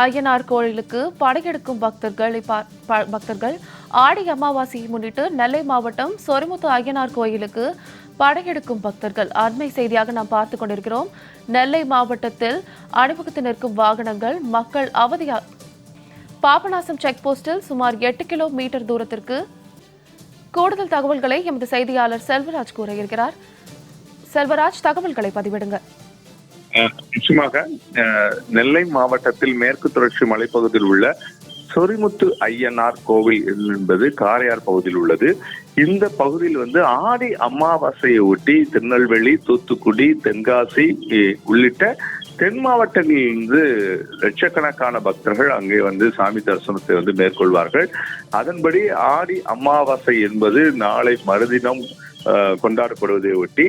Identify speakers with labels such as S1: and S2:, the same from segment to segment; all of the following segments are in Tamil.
S1: அய்யனார் கோயிலுக்கு படையெடுக்கும் பக்தர்கள் பக்தர்கள் ஆடி அமாவாசையை முன்னிட்டு நெல்லை மாவட்டம் சொரிமுத்து அய்யனார் கோயிலுக்கு படையெடுக்கும் பக்தர்கள். அண்மை செய்தியாக நாம் பார்த்து கொண்டிருக்கிறோம். நெல்லை மாவட்டத்தில் அணிவகுத்து நிற்கும் வாகனங்கள் மக்கள் அவதியா பாபநாசம் செக் போஸ்டில் சுமார் எட்டு கிலோமீட்டர் தூரத்திற்கு கூடுதல் தகவல்களை எமது செய்தியாளர் செல்வராஜ் கூற இருக்கிறார் செல்வராஜ் தகவல்களை
S2: பதிவிடுங்கள். நிச்சயமாக நெல்லை மாவட்டத்தில் மேற்கு தொடர்ச்சி மலைப்பகுதியில் உள்ள சொரிமுத்து ஐயனார் கோவில் என்பது காரையார் பகுதியில் உள்ளது. இந்த பகுதியில் வந்து ஆடி அமாவாசையை ஒட்டி திருநெல்வேலி தூத்துக்குடி தென்காசி உள்ளிட்ட தென் மாவட்டங்களிலிருந்து லட்சக்கணக்கான பக்தர்கள் அங்கே வந்து சாமி தரிசனத்தை வந்து மேற்கொள்வார்கள். அதன்படி ஆடி அமாவாசை என்பது நாளை மறுதினம் கொண்டாடப்படுவதை ஒட்டி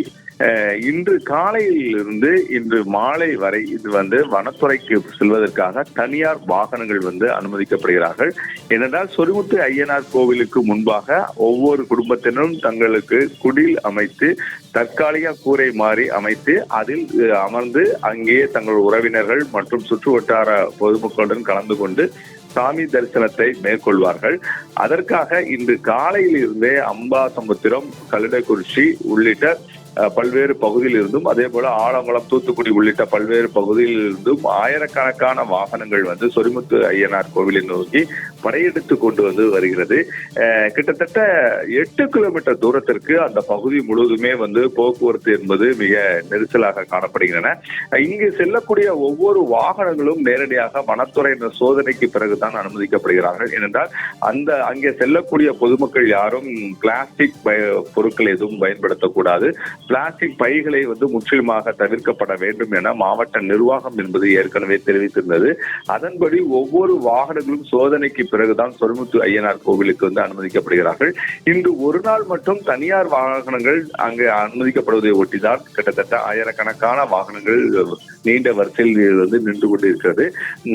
S2: இன்று காலையிலிருந்து இன்று மாலை வரை இது வந்து வனத்துறைக்கு செல்வதற்காக தனியார் வாகனங்கள் வந்து அனுமதிக்கப்படுகிறார்கள். ஏனென்றால் சொருமுத்து ஐயனார் கோவிலுக்கு முன்பாக ஒவ்வொரு குடும்பத்தினரும் தங்களுக்கு குடில் அமைத்து தற்காலிக கூரை மாறி அமைத்து அதில் அமர்ந்து அங்கே தங்கள் உறவினர்கள் மற்றும் சுற்று வட்டார பொதுமக்களுடன் கலந்து கொண்டு சாமி தரிசனத்தை மேற்கொள்வார்கள். அதற்காக இன்று காலையில் இருந்தே அம்பாசமுத்திரம் கல்லடைக்குறிச்சி உள்ளிட்ட பல்வேறு பகுதியில் இருந்தும் அதே போல ஆலங்குளம் தூத்துக்குடி உள்ளிட்ட பல்வேறு பகுதியில் இருந்தும் ஆயிரக்கணக்கான வாகனங்கள் வந்து சொரிமுத்து ஐயனார் கோவிலை நோக்கி படையெடுத்து கொண்டு வந்து வருகிறது. கிட்டத்தட்ட எட்டு கிலோமீட்டர் தூரத்திற்கு அந்த பகுதி முழுவதுமே வந்து போக்குவரத்து என்பது மிக நெரிசலாக காணப்படுகின்றன. இங்கு செல்லக்கூடிய ஒவ்வொரு வாகனங்களும் நேரடியாக வனத்துறையினர் சோதனைக்கு பிறகுதான் அனுமதிக்கப்படுகிறார்கள். ஏனென்றால் அந்த அங்கே செல்லக்கூடிய பொதுமக்கள் யாரும் பிளாஸ்டிக் பய- பொருட்கள் எதுவும் பயன்படுத்தக்கூடாது. பிளாஸ்டிக் பைகளை வந்து முற்றிலுமாக தவிர்க்கப்பட வேண்டும் என மாவட்ட நிர்வாகம் என்பது ஏற்கனவே தெரிவித்திருந்தது. அதன்படி ஒவ்வொரு வாகனங்களும் சோதனைக்கு பிறகுதான் சொரிமுத்து ஐயனார் கோவிலுக்கு வந்து அனுமதிக்கப்படுகிறார்கள். இன்று ஒரு நாள் மட்டும் தனியார் வாகனங்கள் அங்கு அனுமதிக்கப்படுவதை ஒட்டிதான் கிட்டத்தட்ட ஆயிரக்கணக்கான வாகனங்கள் நீண்ட வரிசையில் வந்து நின்று கொண்டிருக்கிறது.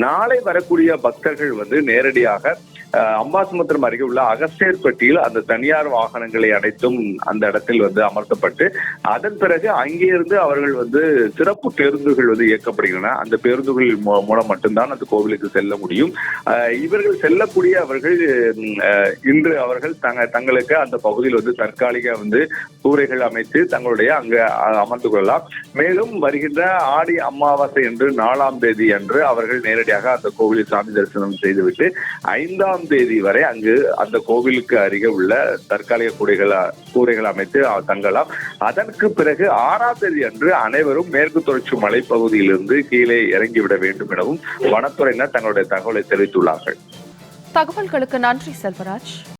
S2: நாளை வரக்கூடிய பக்தர்கள் வந்து நேரடியாக அம்பாசமுத்திரம் அருகே உள்ள அகஸ்தியர்பட்டியில் அந்த தனியார் வாகனங்களை அனைத்தும் அந்த இடத்தில் வந்து அமர்த்தப்பட்டு அதன் பிறகு அங்கே இருந்து அவர்கள் வந்து சிறப்பு பேருந்துகள் வந்து இயக்கப்படுகின்றன. அந்த பேருந்துகள் மூ- மூலம் மட்டும்தான் அந்த கோவிலுக்கு செல்ல முடியும். இவர்கள் செல்லக்கூடிய அவர்கள் இன்று அவர்கள் தங்க தங்களுக்கு அந்த பகுதியில் வந்து தற்காலிக வந்து கூரைகள் அமைத்து தங்களுடைய அங்க அமர்ந்து கொள்ளலாம். மேலும் வருகின்ற ஆடி அமாவாசை என்று நாலாம் தேதி அன்று அவர்கள் நேரடியாக அந்த கோவிலில் சாமி தரிசனம் செய்துவிட்டு ஐந்தாம் ஆறாம் தேதி வரை அங்கு அந்த கோவிலுக்கு அருகே உள்ள தற்காலிக கூரைகள் கூரைகள் அமைத்து தங்கலாம். அதற்கு பிறகு ஆறாம் தேதி அன்று அனைவரும் மேற்கு தொடர்ச்சி மலைப்பகுதியிலிருந்து கீழே இறங்கிவிட வேண்டும் எனவும் வனத்துறையினர் தங்களுடைய தகவலை தெரிவித்துள்ளார்கள்.
S1: தகவல்களுக்கு நன்றி செல்வராஜ்.